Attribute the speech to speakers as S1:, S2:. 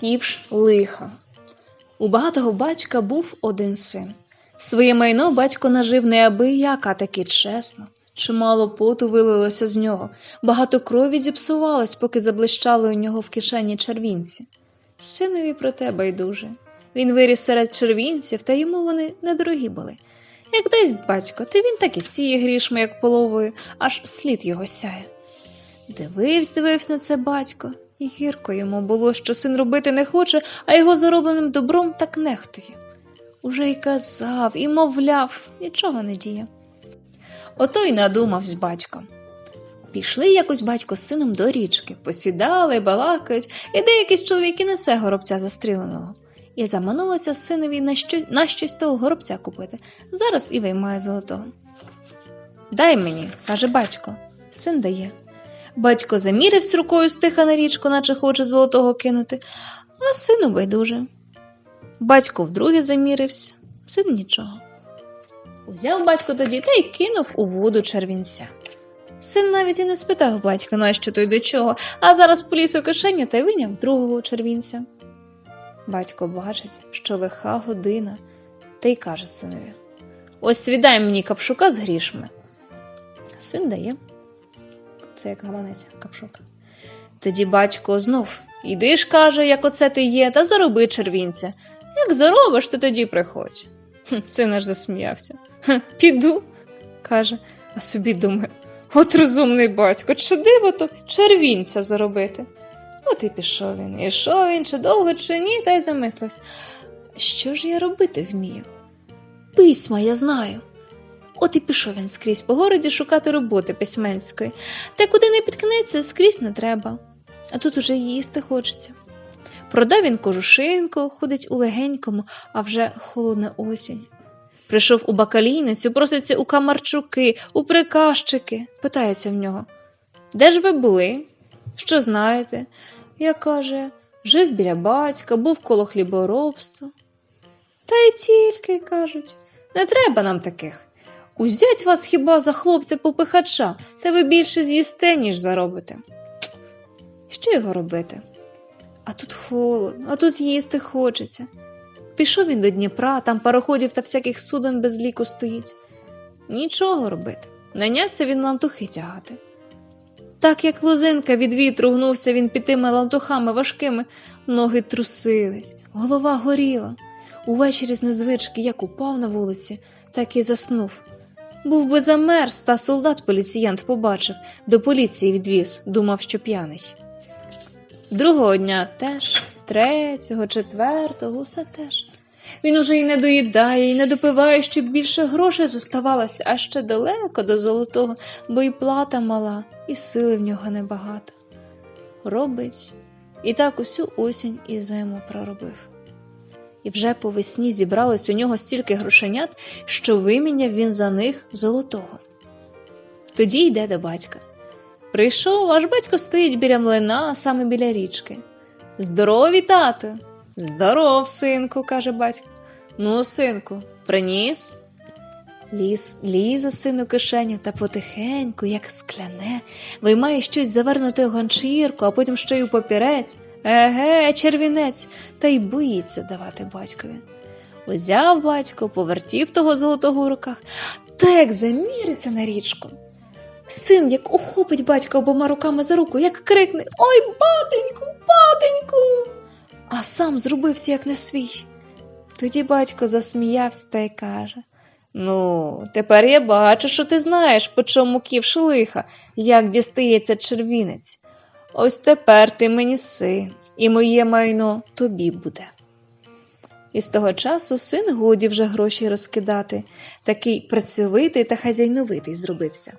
S1: Ківш лиха. У багатого батька був один син. Своє майно батько нажив неабияк, а таки чесно. Чимало поту вилилося з нього, багато крові зіпсувалось, поки заблищали у нього в кишені червінці. Синові про те байдуже. Він виріс серед червінців, та йому вони недорогі були. Як дасть батько, то він так і сіє грішми, як половою, аж слід його сяє. Дивився, дивився на це батько, і гірко йому було, що син робити не хоче, а його заробленим добром так нехтує. Уже й казав, і мовляв, нічого не діє. Ото й надумавсь батько. Пішли якось батько з сином до річки, посідали, балакають, і деякісь чоловіки несе горобця застріленого. І заманулося синові на щось, на щось того горобця купити. Зараз і виймає золотого. Дай мені, каже батько. Син дає. Батько замірився рукою стиха на річку, наче хоче золотого кинути, а сину байдуже. Батько вдруге замірився, син нічого. Узяв батько тоді та й кинув у воду червінця. Син навіть і не спитав батька, нащо той до чого, а зараз поліз у кишеню та й виняв другого червінця. Батько бачить, що лиха година, та й каже синові: Ось віддай мені капшука з грішми. Син дає. Це як гаманець капшука. Тоді батько знов іди ж, каже, як оце ти є, та зароби червінця. Як заробиш, то тоді приходь. Син аж засміявся. Піду, каже, а собі думає, от розумний батько, чи диво то червінця заробити. От і пішов він. Ішов він, чи довго, чи ні, та й замислився. Що ж я робити вмію? Письма я знаю. От і пішов він скрізь по городі шукати роботи письменської, та куди не підкнеться, скрізь не треба. А тут уже їсти хочеться. Продав він кожушинку, ходить у легенькому, а вже холодна осінь. Прийшов у бакалійницю, проситься у камарчуки, у приказчики, питається в нього: Де ж ви були? Що знаєте? Я каже, жив біля батька, був коло хліборобства. Та й тільки кажуть, не треба нам таких. Узять вас хіба за хлопця попихача, та ви більше з'їсте, ніж заробите. Що його робити? А тут холодно, а тут їсти хочеться. Пішов він до Дніпра, там пароходів та всяких суден без ліку стоїть. Нічого робити, найнявся він лантухи тягати. Так як лозинка від вітру гнувся він під тими лантухами важкими, ноги трусились, голова горіла. Увечері з незвички як упав на вулиці, так і заснув. Був би замерз, та солдат поліціянт побачив, до поліції відвіз, думав, що п'яний. Другого дня теж, третього, четвертого, усе теж. Він уже й не доїдає, і не допиває, щоб більше грошей зоставалося, а ще далеко до золотого, бо й плата мала, і сили в нього небагато. Робить і так усю осінь і зиму проробив. І вже по весні зібралось у нього стільки грошенят, що виміняв він за них золотого. Тоді йде до батька. Прийшов, аж батько стоїть біля млина, саме біля річки. Здорові, тато. Здоров, синку, каже батько. Ну, синку, приніс. Ліз, лізе син у кишеню та потихеньку, як скляне, виймає щось завернуте в ганчірку, а потім ще й у папірець. Еге, червінець, та й боїться давати батькові. Узяв батько, повертів того золотого у руках, та як заміриться на річку. Син як ухопить батька обома руками за руку, як крикне Ой, батеньку, батеньку. А сам зробився як не свій. Тоді батько засміявся та й каже Ну, тепер я бачу, що ти знаєш, по чому ківш лиха, як дістається червінець. Ось тепер ти мені син, і моє майно тобі буде. І з того часу син годі вже гроші розкидати, такий працьовитий та хазяйновитий зробився.